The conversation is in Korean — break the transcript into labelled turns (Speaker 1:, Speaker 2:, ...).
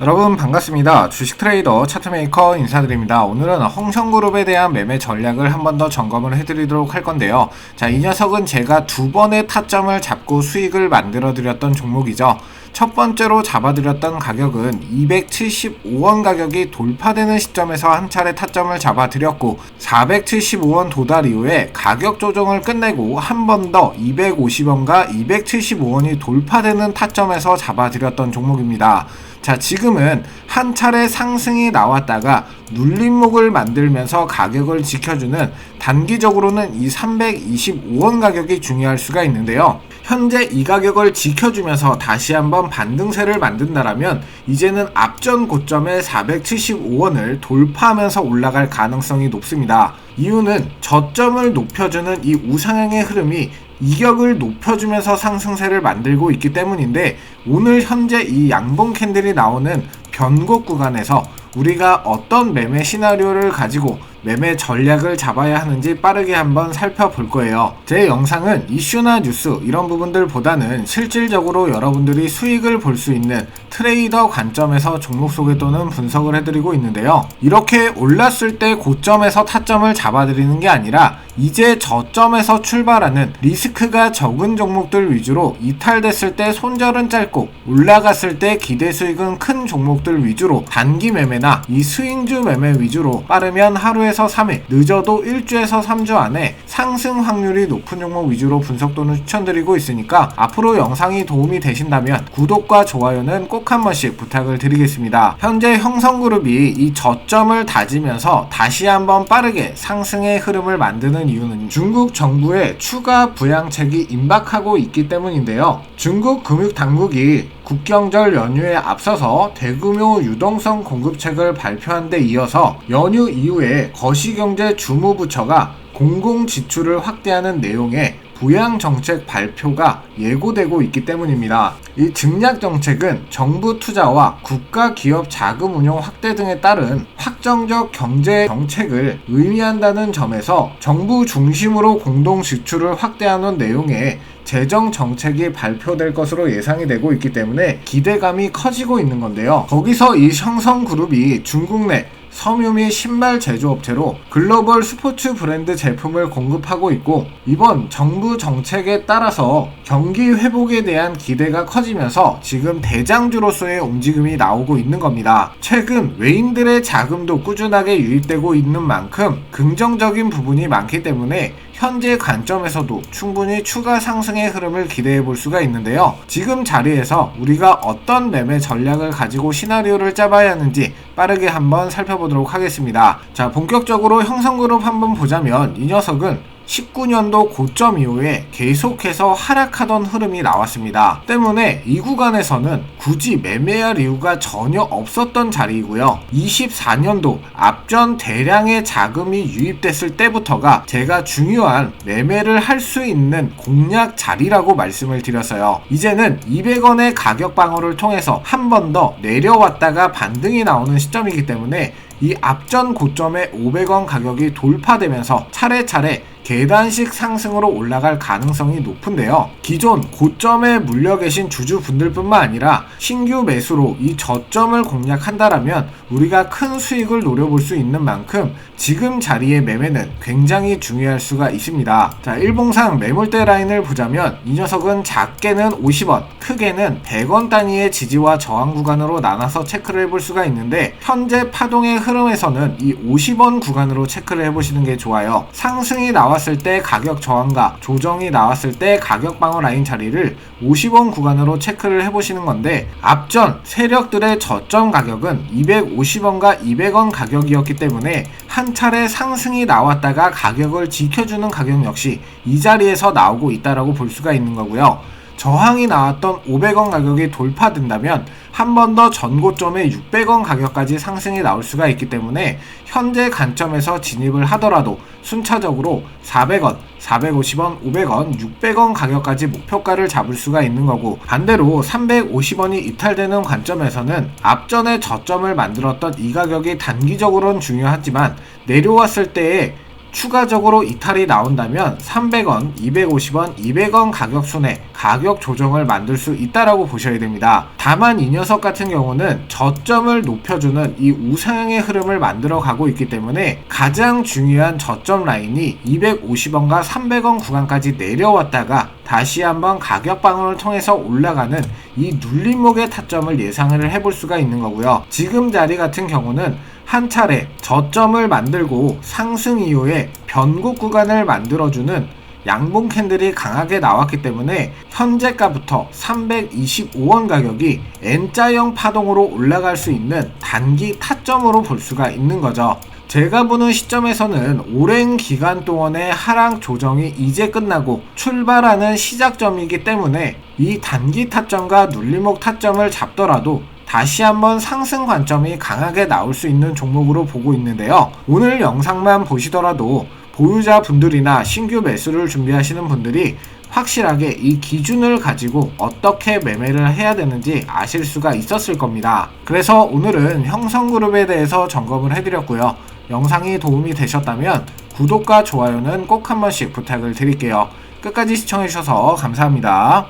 Speaker 1: 여러분 반갑습니다. 주식 트레이더 차트메이커 인사드립니다. 오늘은 홍성그룹에 대한 매매 전략을 한 번 더 점검을 해드리도록 할 건데요. 자, 이 녀석은 제가 두 번의 타점을 잡고 수익을 만들어 드렸던 종목이죠. 첫 번째로 잡아드렸던 가격은 275원 가격이 돌파되는 시점에서 한 차례 타점을 잡아드렸고 475원 도달 이후에 가격 조정을 끝내고 한 번 더 250원과 275원이 돌파되는 타점에서 잡아드렸던 종목입니다. 자, 지금은 한 차례 상승이 나왔다가 눌림목을 만들면서 가격을 지켜주는 단기적으로는 이 325원 가격이 중요할 수가 있는데요. 현재 이 가격을 지켜주면서 다시 한번 반등세를 만든다라면 이제는 앞전 고점의 475원을 돌파하면서 올라갈 가능성이 높습니다. 이유는 저점을 높여주는 이 우상향의 흐름이 이격을 높여주면서 상승세를 만들고 있기 때문인데 오늘 현재 이 양봉 캔들이 나오는 변곡 구간에서 우리가 어떤 매매 시나리오를 가지고 매매 전략을 잡아야 하는지 빠르게 한번 살펴볼 거예요. 제 영상은 이슈나 뉴스 이런 부분들보다는 실질적으로 여러분들이 수익을 볼 수 있는 트레이더 관점에서 종목 소개 또는 분석을 해드리고 있는데요. 이렇게 올랐을 때 고점에서 타점을 잡아드리는 게 아니라 이제 저점에서 출발하는 리스크가 적은 종목들 위주로 이탈됐을 때 손절은 짧고 올라갔을 때 기대 수익은 큰 종목들 위주로 단기 매매나 이 스윙주 매매 위주로 빠르면 하루에 서 3일, 늦어도 1주에서 3주 안에 상승 확률이 높은 종목 위주로 분석 또는 추천드리고 있으니까 앞으로 영상이 도움이 되신다면 구독과 좋아요는 꼭 한 번씩 부탁을 드리겠습니다. 현재 형성그룹이 이 저점을 다지면서 다시 한번 빠르게 상승의 흐름을 만드는 이유는 중국 정부의 추가 부양책이 임박하고 있기 때문인데요. 중국 금융당국이 국경절 연휴에 앞서서 대규모 유동성 공급책을 발표한 데 이어서 연휴 이후에 거시경제 주무부처가 공공 지출을 확대하는 내용의 부양 정책 발표가 예고되고 있기 때문입니다. 이 증약 정책은 정부 투자와 국가 기업 자금 운용 확대 등에 따른 확정적 경제 정책을 의미한다는 점에서 정부 중심으로 공동 지출을 확대하는 내용의 재정 정책이 발표될 것으로 예상이 되고 있기 때문에 기대감이 커지고 있는 건데요. 거기서 이 형성 그룹이 중국 내 섬유 및 신발 제조업체로 글로벌 스포츠 브랜드 제품을 공급하고 있고 이번 정부 정책에 따라서 경기 회복에 대한 기대가 커지면서 지금 대장주로서의 움직임이 나오고 있는 겁니다. 최근 외인들의 자금도 꾸준하게 유입되고 있는 만큼 긍정적인 부분이 많기 때문에 현재 관점에서도 충분히 추가 상승의 흐름을 기대해 볼 수가 있는데요. 지금 자리에서 우리가 어떤 매매 전략을 가지고 시나리오를 짜봐야 하는지 빠르게 한번 살펴보도록 하겠습니다. 자, 본격적으로 형성그룹 한번 보자면 이 녀석은 19년도 고점 이후에 계속해서 하락하던 흐름이 나왔습니다. 때문에 이 구간에서는 굳이 매매할 이유가 전혀 없었던 자리이고요. 24년도 앞전 대량의 자금이 유입됐을 때부터가 제가 중요한 매매를 할 수 있는 공략 자리라고 말씀을 드렸어요. 이제는 200원의 가격 방어를 통해서 한 번 더 내려왔다가 반등이 나오는 시점이기 때문에 이 앞전 고점의 500원 가격이 돌파되면서 차례차례 계단식 상승으로 올라갈 가능성이 높은데요. 기존 고점에 물려 계신 주주분들뿐만 아니라 신규 매수로 이 저점을 공략한다라면 우리가 큰 수익을 노려볼 수 있는 만큼 지금 자리의 매매는 굉장히 중요할 수가 있습니다. 자, 일봉상 매물대 라인을 보자면 이 녀석은 작게는 50원, 크게는 100원 단위의 지지와 저항 구간으로 나눠서 체크를 해볼 수가 있는데 현재 파동의 흐름에서는 이 50원 구간으로 체크를 해보시는 게 좋아요. 상승이 나 왔을 때 가격 저항과 조정이 나왔을 때 가격 방어 라인 자리를 50원 구간으로 체크를 해보시는 건데 앞전 세력들의 저점 가격은 250원과 200원 가격이었기 때문에 한 차례 상승이 나왔다가 가격을 지켜주는 가격 역시 이 자리에서 나오고 있다라고 볼 수가 있는 거고요. 저항이 나왔던 500원 가격이 돌파된다면 한 번 더 전고점의 600원 가격까지 상승이 나올 수가 있기 때문에 현재 관점에서 진입을 하더라도 순차적으로 400원, 450원, 500원, 600원 가격까지 목표가를 잡을 수가 있는 거고 반대로 350원이 이탈되는 관점에서는 앞전에 저점을 만들었던 이 가격이 단기적으로는 중요하지만 내려왔을 때에 추가적으로 이탈이 나온다면 300원, 250원, 200원 가격 순에 가격 조정을 만들 수 있다라고 보셔야 됩니다. 다만 이 녀석 같은 경우는 저점을 높여주는 이 우상향의 흐름을 만들어 가고 있기 때문에 가장 중요한 저점 라인이 250원과 300원 구간까지 내려왔다가 다시 한번 가격 방어를 통해서 올라가는 이 눌림목의 타점을 예상을 해볼 수가 있는 거고요. 지금 자리 같은 경우는 한 차례 저점을 만들고 상승 이후에 변곡 구간을 만들어주는 양봉 캔들이 강하게 나왔기 때문에 현재가부터 325원 가격이 N자형 파동으로 올라갈 수 있는 단기 타점으로 볼 수가 있는 거죠. 제가 보는 시점에서는 오랜 기간 동안의 하락 조정이 이제 끝나고 출발하는 시작점이기 때문에 이 단기 타점과 눌림목 타점을 잡더라도 다시 한번 상승 관점이 강하게 나올 수 있는 종목으로 보고 있는데요. 오늘 영상만 보시더라도 보유자 분들이나 신규 매수를 준비하시는 분들이 확실하게 이 기준을 가지고 어떻게 매매를 해야 되는지 아실 수가 있었을 겁니다. 그래서 오늘은 형성그룹에 대해서 점검을 해드렸고요. 영상이 도움이 되셨다면 구독과 좋아요는 꼭 한 번씩 부탁을 드릴게요. 끝까지 시청해주셔서 감사합니다.